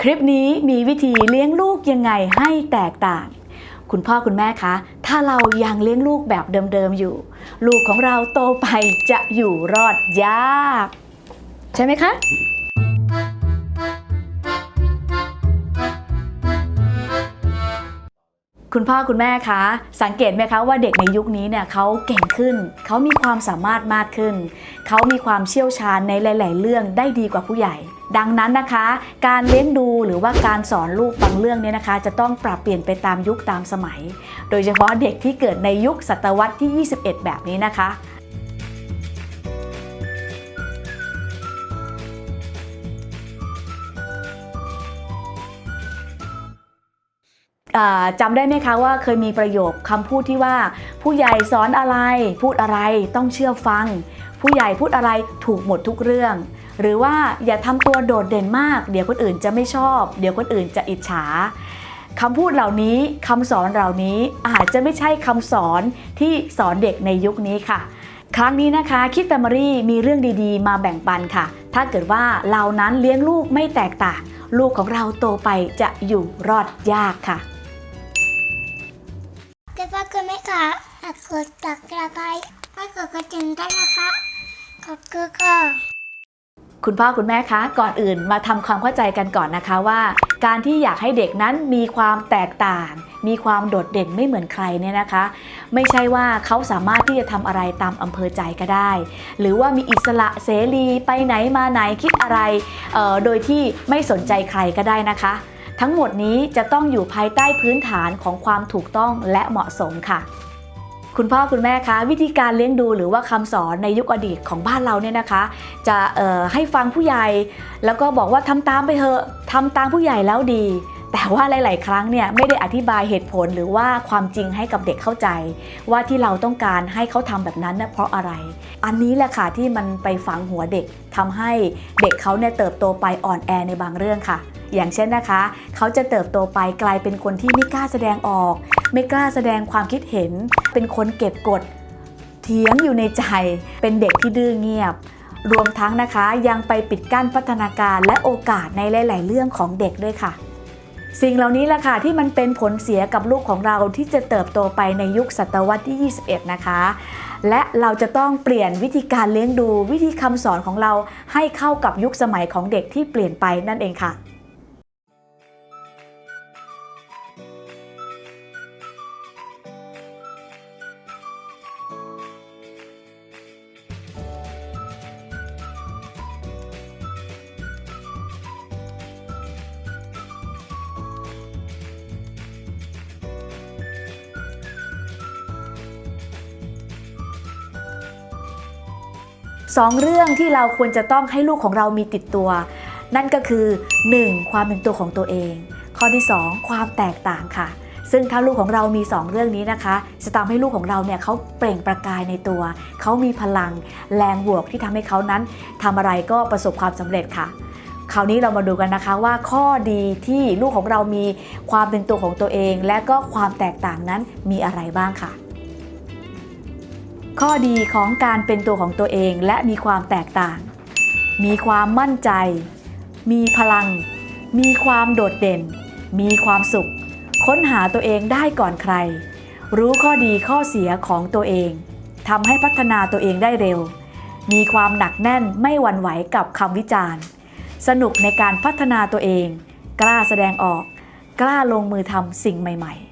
คลิปนี้มีวิธีเลี้ยงลูกยังไงให้แตกต่าง คุณพ่อคุณแม่คะ ถ้าเรายังเลี้ยงลูกแบบเดิมๆอยู่ ลูกของเราโตไปจะอยู่รอดยาก ใช่ไหมคะ คุณพ่อคุณแม่คะ สังเกตไหมคะว่าเด็กในยุคนี้เนี่ยเขาเก่งขึ้น เขามีความสามารถมากขึ้น เขามีความเชี่ยวชาญในหลาย ๆ เรื่องได้ดีกว่าผู้ใหญ่ ดังนั้นนะคะ การเลี้ยงดูหรือว่าการสอนลูกบางเรื่องเนี่ยนะคะ จะต้องปรับเปลี่ยนไปตามยุคตามสมัย โดยเฉพาะเด็กที่เกิดในยุคศตวรรษที่ 21 แบบนี้นะคะ อ่าจำได้ไหมคะว่าเคยมีประโยคคำพูดที่ว่า ผู้ใหญ่สอนอะไรพูดอะไรต้องเชื่อฟัง ผู้ใหญ่พูดอะไรถูกหมดทุกเรื่อง หรือว่าอย่าทำตัวโดดเด่นมาก เดี๋ยวคนอื่นจะไม่ชอบ เดี๋ยวคนอื่นจะอิจฉาคำพูดเหล่านี้คำสอนเหล่านี้อาจจะไม่ใช่คำสอนที่สอนเด็กในยุคนี้ค่ะ ครั้งนี้นะคะคิดแฟมิลี่มีเรื่องดีๆ มาแบ่งปันค่ะ ถ้าเกิดว่าเรานั้นเลี้ยงลูกไม่แตกต่าง ลูกของเราโตไปจะอยู่รอดยากค่ะ คุณไหมคะฝากดตักกระไคร้ให้กดกระดิ่งได้นะคะขอบคุณค่ะคุณพ่อคุณแม่คะก่อนอื่นมาทำความเข้าใจกันก่อนนะคะว่า การที่อยากให้เด็กนั้นมีความแตกต่าง มีความโดดเด่นไม่เหมือนใครเนี่ยนะคะ ไม่ใช่ว่าเขาสามารถที่จะทำอะไรตามอำเภอใจก็ได้ หรือว่ามีอิสระเสรีไปไหนมาไหนคิดอะไรออโดยที่ไม่สนใจใครก็ได้นะคะ ทั้งหมดนี้จะต้องอยู่ภายใต้พื้นฐานของความถูกต้องและเหมาะสมค่ะ คุณพ่อคุณแม่คะวิธีการเลี้ยงดูหรือว่าคำสอนในยุคอดีตของบ้านเราเนี่ยนะคะ จะให้ฟังผู้ใหญ่ แล้วก็บอกว่าทำตามไปเถอะทำตามผู้ใหญ่แล้วดีแต่ว่าหลาย ๆ ครั้งเนี่ยไม่ได้อธิบายเหตุผลหรือว่าความจริงให้กับเด็กเข้าใจ ว่าที่เราต้องการให้เขาทำแบบนั้นนะเพราะอะไร อันนี้แหละค่ะที่มันไปฝังหัวเด็กทำให้เด็กเขาเนี่ยเติบโตไปอ่อนแอในบางเรื่องค่ะ อย่างเช่นนะคะ เขาจะเติบโตไปกลายเป็นคนที่ไม่กล้าแสดงออก ไม่กล้าแสดงความคิดเห็น เป็นคนเก็บกดเถียงอยู่ในใจ เป็นเด็กที่ดื้อเงียบ รวมทั้งนะคะยังไปปิดกั้นพัฒนาการและโอกาสในหลาย ๆ เรื่องของเด็กด้วยค่ะ สิ่งเหล่านี้แหละค่ะที่มันเป็นผลเสียกับลูกของเราที่จะเติบโตไปในยุคศตวรรษที่ 21 นะคะ และเราจะต้องเปลี่ยนวิธีการเลี้ยงดูวิธีคำสอนของเราให้เข้ากับยุคสมัยของเด็กที่เปลี่ยนไปนั่นเองค่ะ สองเรื่องที่เราควรจะต้องให้ลูกของเรามีติดตัว นั่นก็คือ 1. ความเป็นตัวของตัวเอง ข้อที่ 2 ความแตกต่างค่ะ ซึ่งถ้าลูกของเรามี 2 เรื่องนี้นะคะ จะทำให้ลูกของเราเนี่ยเขาเปล่งประกายในตัว เขามีพลังแรงบวกที่ทำให้เขานั้นทำอะไรก็ประสบความสำเร็จค่ะคราวนี้เรามาดูกันนะคะว่าข้อดีที่ลูกของเรามีความเป็นตัวของตัวเอง และก็ความแตกต่างนั้นมีอะไรบ้างค่ะ ข้อดีของการเป็นตัวของตัวเองและมีความแตกต่าง มีความมั่นใจ มีพลัง มีความโดดเด่น มีความสุข ค้นหาตัวเองได้ก่อนใคร รู้ข้อดีข้อเสียของตัวเองทำให้พัฒนาตัวเองได้เร็ว มีความหนักแน่นไม่หวั่นไหวกับคำวิจารณ์ สนุกในการพัฒนาตัวเอง กล้าแสดงออก กล้าลงมือทำสิ่งใหม่ ๆ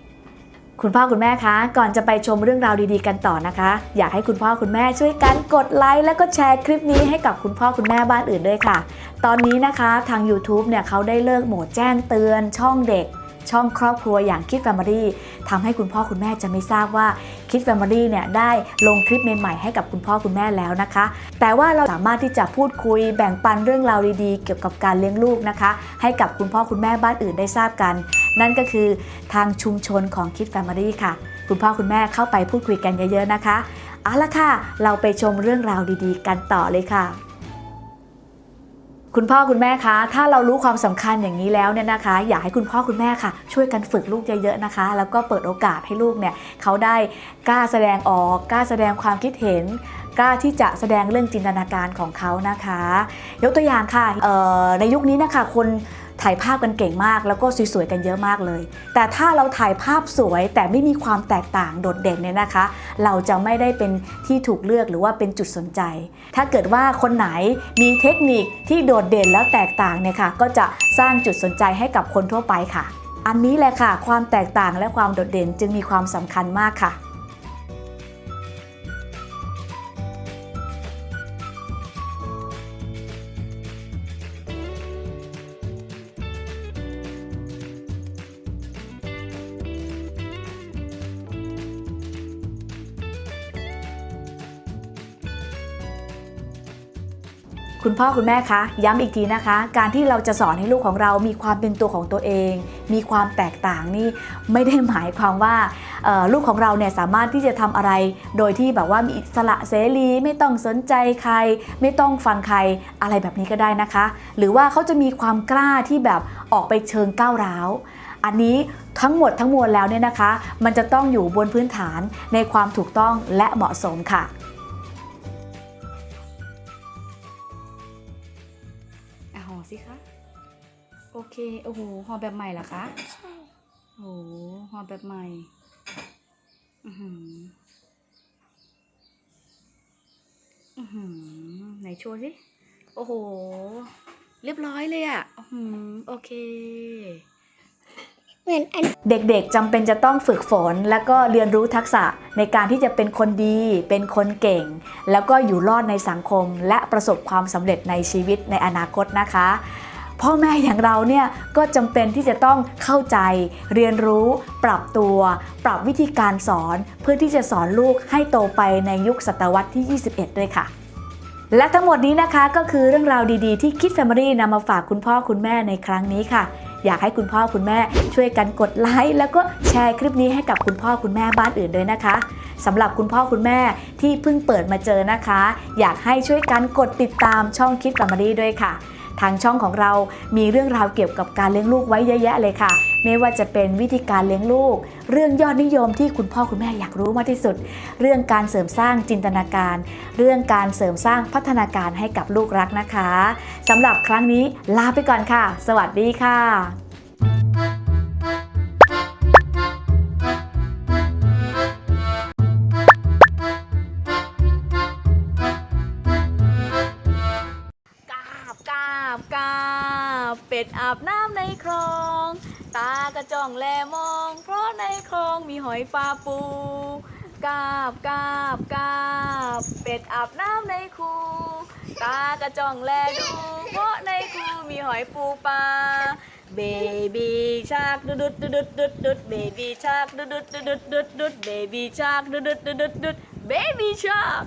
คุณพ่อคุณแม่คะ ก่อนจะไปชมเรื่องราวดีๆกันต่อนะคะ อยากให้คุณพ่อคุณแม่ช่วยกันกดไลค์และก็แชร์คลิปนี้ให้กับคุณพ่อคุณแม่บ้านอื่นด้วยค่ะ ตอนนี้นะคะทาง YouTube เนี่ยเขาได้เลิกโหมดแจ้งเตือนช่องเด็ก ช่องครอบครัวอย่างคิดแฟมิลี่ทำให้คุณพ่อคุณแม่จะไม่ทราบว่าคิดแฟมิลี่เนี่ยได้ลงคลิปใหม่ๆให้กับคุณพ่อคุณแม่แล้วนะคะ แต่ว่าเราสามารถที่จะพูดคุยแบ่งปันเรื่องราวดีๆ เกี่ยวกับการเลี้ยงลูกนะคะ ให้กับคุณพ่อคุณแม่บ้านอื่นได้ทราบกัน นั่นก็คือทางชุมชนของคิดแฟมิลี่ค่ะ คุณพ่อคุณแม่เข้าไปพูดคุยกันเยอะๆนะคะเอาละค่ะ เราไปชมเรื่องราวดีๆ กันต่อเลยค่ะ คุณพ่อคุณแม่คะ ถ้าเรารู้ความสำคัญอย่างนี้แล้วเนี่ยนะคะ อยากให้คุณพ่อคุณแม่ค่ะ ช่วยกันฝึกลูกเยอะๆนะคะ แล้วก็เปิดโอกาสให้ลูกเนี่ยเขาได้กล้าแสดงออกกล้าแสดงความคิดเห็นกล้าที่จะแสดงเรื่องจินตนาการของเขานะคะ ยกตัวอย่างค่ะเอ่อในยุคนี้นะคะคน ถ่ายภาพกันเก่งมาก แล้วก็สวยๆกันเยอะมากเลย แต่ถ้าเราถ่ายภาพสวย แต่ไม่มีความแตกต่างโดดเด่นเนี่ยนะคะ เราจะไม่ได้เป็นที่ถูกเลือกหรือว่าเป็นจุดสนใจ ถ้าเกิดว่าคนไหนมีเทคนิคที่โดดเด่นแล้วแตกต่างเนี่ยค่ะก็จะสร้างจุดสนใจให้กับคนทั่วไปค่ะ อันนี้แหละค่ะ ความแตกต่างและความโดดเด่นจึงมีความสำคัญมากค่ะ คุณพ่อคุณแม่คะย้ำอีกทีนะคะ การที่เราจะสอนให้ลูกของเรามีความเป็นตัวของตัวเอง มีความแตกต่างนี่ไม่ได้หมายความว่าลูกของเราเนี่ยสามารถที่จะทำอะไร โดยที่แบบว่ามีอิสระเสรีไม่ต้องสนใจใคร ไม่ต้องฟังใครอะไรแบบนี้ก็ได้นะคะ หรือว่าเขาจะมีความกล้าที่แบบออกไปเชิงก้าวร้าวอันนี้ทั้งหมดทั้งมวลแล้วเนี่ยนะคะ มันจะต้องอยู่บนพื้นฐานในความถูกต้องและเหมาะสมค่ะ โอเค โอ้โหห่อแบบใหม่เหรอคะ ใช่โอ้โหห่อแบบใหม่ อือหือ อือหือ ไหนโชว์สิ โอ้โห เรียบร้อยเลยอะ่ะอือหือโอเค เหมือนอัน เด็กๆจำเป็นจะต้องฝึกฝน และก็เรียนรู้ทักษะในการที่จะเป็นคนดี เป็นคนเก่ง แล้วก็อยู่รอดในสังคม และประสบความสำเร็จในชีวิตในอนาคตนะคะ พ่อแม่อย่างเราเนี่ยก็จำเป็นที่จะต้องเข้าใจ เรียนรู้ ปรับตัว ปรับวิธีการสอน เพื่อที่จะสอนลูกให้โตไปในยุคศตวรรษที่ 21 ด้วยค่ะและทั้งหมดนี้นะคะก็คือเรื่องราวดีๆที่คิด Family นำมาฝากคุณพ่อคุณแม่ในครั้งนี้ค่ะ อยากให้คุณพ่อคุณแม่ช่วยกันกดไลค์แล้วก็แชร์คลิปนี้ให้กับคุณพ่อคุณแม่บ้านอื่นด้วยนะคะสำหรับคุณพ่อคุณแม่ที่เพิ่งเปิดมาเจอนะคะ อยากให้ช่วยกันกดติดตามช่องคิด Family ด้วยค่ะ ทางช่องของเรามีเรื่องราวเกี่ยวกับการเลี้ยงลูกไว้เยอะแยะเลยค่ะ ไม่ว่าจะเป็นวิธีการเลี้ยงลูก เรื่องยอดนิยมที่คุณพ่อคุณแม่อยากรู้มากที่สุด เรื่องการเสริมสร้างจินตนาการ เรื่องการเสริมสร้างพัฒนาการให้กับลูกรักนะคะสำหรับครั้งนี้ลาไปก่อนค่ะ สวัสดีค่ะ เป็ดอาบน้ำในคลอง ตากระจ่องแลมอง เพราะในคลองมีหอยปลาปู กาบกาบกาบ เป็ดอาบน้ำในคูตากระจ่องแลดู เพราะในคูมีหอยปูปลาเบบี้ชากดุดดุดดุดดุดดุดเบบี้ชากดุดดุดดุดดุดดุดเบบี้ชากดุดดุดดุดดุดดุดเบบี้ชาก